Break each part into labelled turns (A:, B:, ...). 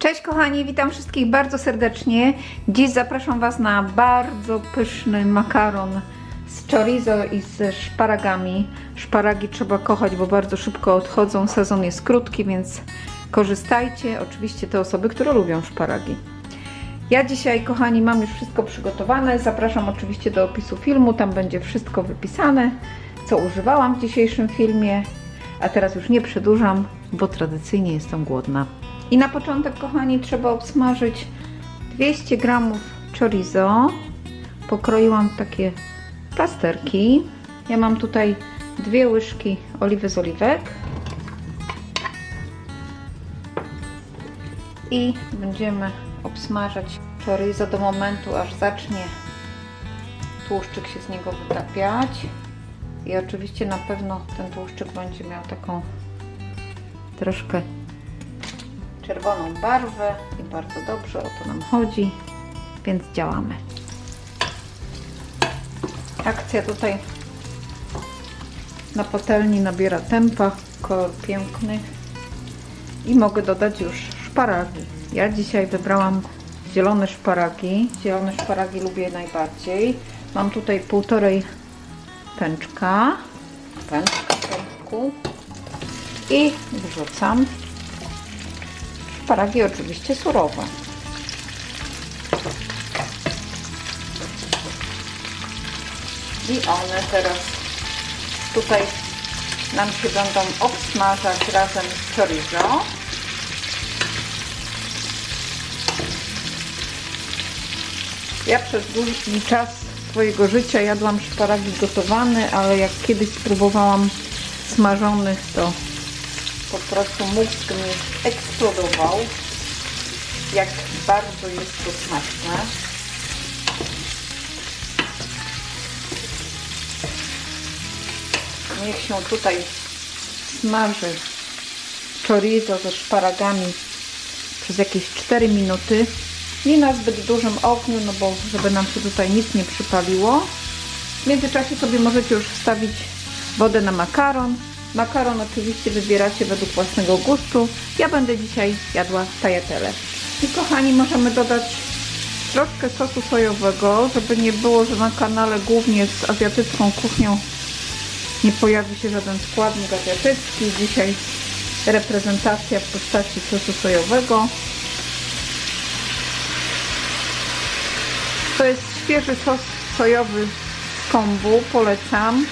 A: Cześć kochani, witam wszystkich bardzo serdecznie. Dziś zapraszam Was na bardzo pyszny makaron z chorizo i ze szparagami. Szparagi trzeba kochać, bo bardzo szybko odchodzą. Sezon jest krótki, więc korzystajcie. Oczywiście te osoby, które lubią szparagi. Ja dzisiaj, kochani, mam już wszystko przygotowane. Zapraszam oczywiście do opisu filmu, tam będzie wszystko wypisane, co używałam w dzisiejszym filmie. A teraz już nie przedłużam, bo tradycyjnie jestem głodna. I na początek, kochani, trzeba obsmażyć 200 gramów chorizo. Pokroiłam takie plasterki. Ja mam tutaj dwie łyżki oliwy z oliwek. I będziemy obsmażać chorizo do momentu, aż zacznie tłuszczyk się z niego wytapiać. I oczywiście na pewno ten tłuszczyk będzie miał taką troszkę czerwoną barwę i bardzo dobrze o to nam chodzi, więc działamy. Akcja tutaj na patelni nabiera tempa, kolor piękny i mogę dodać już szparagi. Ja dzisiaj wybrałam zielone szparagi. Zielone szparagi lubię najbardziej. Mam tutaj półtorej pęczka, pęczka pęczku i wrzucam szparagi oczywiście surowe. I one teraz tutaj nam się będą obsmażać razem z chorizo. Ja przez długi czas swojego życia jadłam szparagi gotowane, ale jak kiedyś spróbowałam smażonych, to po prostu mózg mi eksplodował. Jak bardzo jest to smaczne. Niech się tutaj smaży chorizo ze szparagami przez jakieś 4 minuty. Nie na zbyt dużym ogniu, no bo żeby nam się tutaj nic nie przypaliło. W międzyczasie sobie możecie już wstawić wodę na makaron. Makaron oczywiście wybieracie według własnego gustu. Ja będę dzisiaj jadła tagliatelle. I kochani, możemy dodać troszkę sosu sojowego, żeby nie było, że na kanale głównie z azjatycką kuchnią nie pojawi się żaden składnik azjatycki. Dzisiaj reprezentacja w postaci sosu sojowego. To jest świeży sos sojowy z kombu, polecam.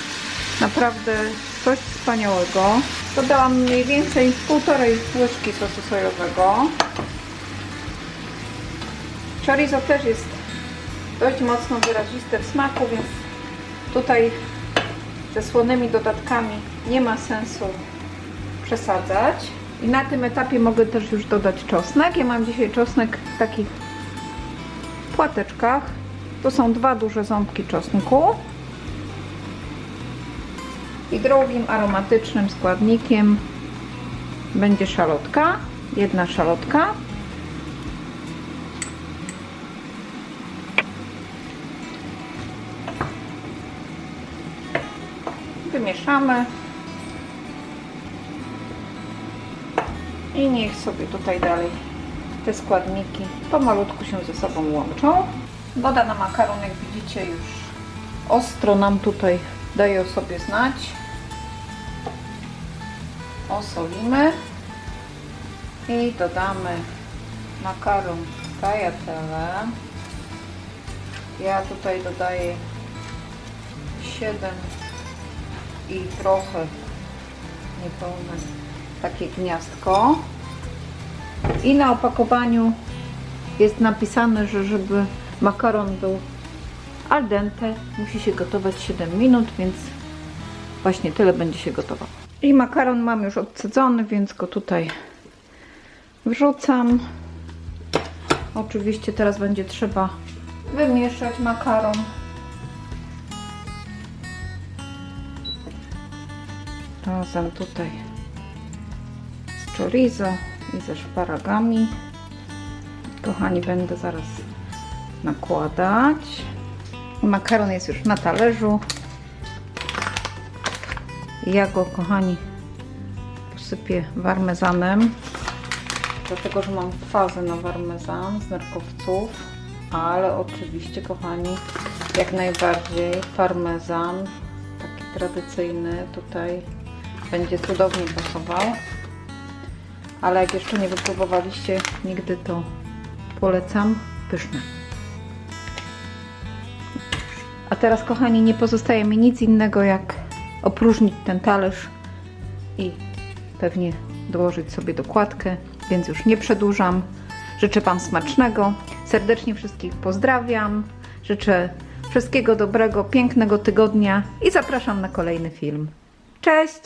A: Naprawdę coś wspaniałego. Dodałam mniej więcej półtorej łyżki sosu sojowego. Chorizo też jest dość mocno wyraziste w smaku, więc tutaj ze słonymi dodatkami nie ma sensu przesadzać. I na tym etapie mogę też już dodać czosnek. Ja mam dzisiaj czosnek w takich płateczkach. To są dwa duże ząbki czosnku. I drugim aromatycznym składnikiem będzie szalotka. Jedna szalotka. Wymieszamy. I niech sobie tutaj dalej te składniki pomalutku się ze sobą łączą. Woda na makaron, jak widzicie, już ostro nam tutaj daje o sobie znać. Osolimy i dodamy makaron tagliatelle. Ja tutaj dodaję 7 i trochę niepełne takie gniazdko. I na opakowaniu jest napisane, że żeby makaron był al dente, musi się gotować 7 minut, więc właśnie tyle będzie się gotował. I makaron mam już odcedzony, więc go tutaj wrzucam. Oczywiście teraz będzie trzeba wymieszać makaron. Razem tutaj z chorizo i ze szparagami. Kochani, będę zaraz nakładać. Makaron jest już na talerzu. Ja go, kochani, posypię parmezanem. dlatego że mam fazę na parmezan z nerkowców, ale oczywiście, kochani, jak najbardziej parmezan, taki tradycyjny, tutaj będzie cudownie pasował. Ale jak jeszcze nie wypróbowaliście nigdy, to polecam. Pyszne. A teraz, kochani, nie pozostaje mi nic innego, jak opróżnić ten talerz i pewnie dołożyć sobie dokładkę, więc już nie przedłużam. Życzę Wam smacznego. Serdecznie wszystkich pozdrawiam. Życzę wszystkiego dobrego, pięknego tygodnia i zapraszam na kolejny film. Cześć!